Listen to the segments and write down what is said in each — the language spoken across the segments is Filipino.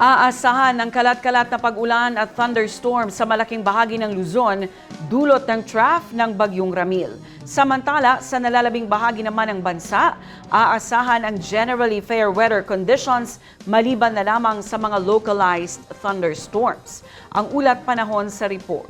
Aasahan ng kalat-kalat na pag-ulan at thunderstorm sa malaking bahagi ng Luzon, dulot ng trough ng Bagyong Ramil. Samantala, sa nalalabing bahagi naman ng bansa, aasahan ang generally fair weather conditions maliban na lamang sa mga localized thunderstorms. Ang ulat panahon sa report.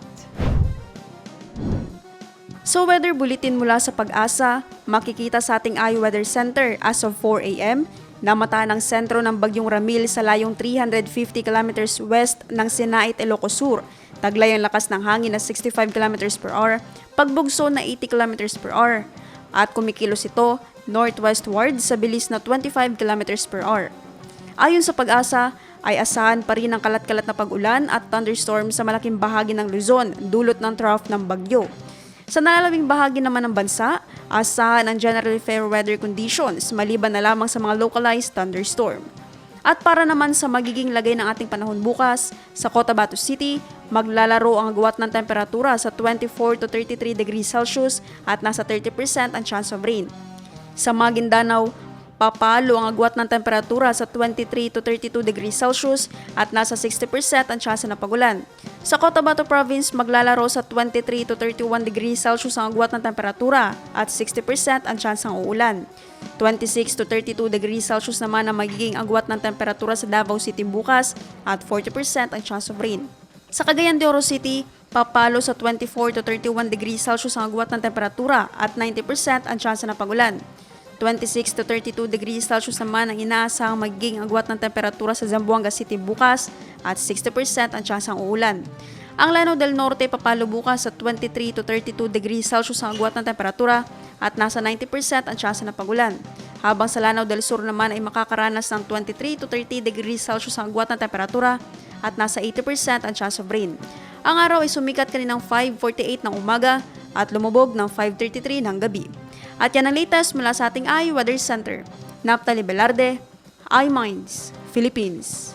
So weather bulletin mula sa pag-asa, makikita sa ating iWeather Center as of 4 a.m. Namata ng sentro ng Bagyong Ramil sa layong 350 kilometers west ng Sinait, Ilocos Sur. Taglay ang lakas ng hangin na 65 kilometers per hour, pagbugso na 80 kilometers per hour. At kumikilos ito northwestward sa bilis na 25 kilometers per hour. Ayon sa pag-asa, ay asahan pa rin ang kalat-kalat na pag-ulan at thunderstorm sa malaking bahagi ng Luzon, dulot ng trough ng bagyo. Sa nalalabing bahagi naman ng bansa, asahan ang generally fair weather conditions maliban na lamang sa mga localized thunderstorm. At para naman sa magiging lagay ng ating panahon bukas, sa Cotabato City, maglalaro ang agwat ng temperatura sa 24 to 33 degrees Celsius at nasa 30% ang chance of rain. Sa Maguindanao, papalo ang agwat ng temperatura sa 23 to 32 degrees Celsius at nasa 60% ang tsansa ng pagulan. Sa Cotabato Province, maglalaro sa 23 to 31 degrees Celsius ang agwat ng temperatura at 60% ang tsansang uulan. 26 to 32 degrees Celsius naman ang magiging agwat ng temperatura sa Davao City bukas at 40% ang chance of rain. Sa Cagayan de Oro City, papalo sa 24 to 31 degrees Celsius ang agwat ng temperatura at 90% ang tsansa ng pagulan. 26 to 32 degrees Celsius naman ang inaasahang magiging agwat ng temperatura sa Zamboanga City bukas at 60% ang tsansang uulan. Ang Lanao del Norte papalo bukas sa 23 to 32 degrees Celsius ang agwat ng temperatura at nasa 90% ang tsansa ng pagulan. Habang sa Lanao del Sur naman ay makakaranas ng 23 to 30 degrees Celsius ang agwat ng temperatura at nasa 80% ang chance of rain. Ang araw ay sumikat kaninang 5.48 ng umaga at lumubog ng 5.33 ng gabi. At yan ang latest mula sa ating iWeather Center. Naptali Velarde, iMinds, Philippines.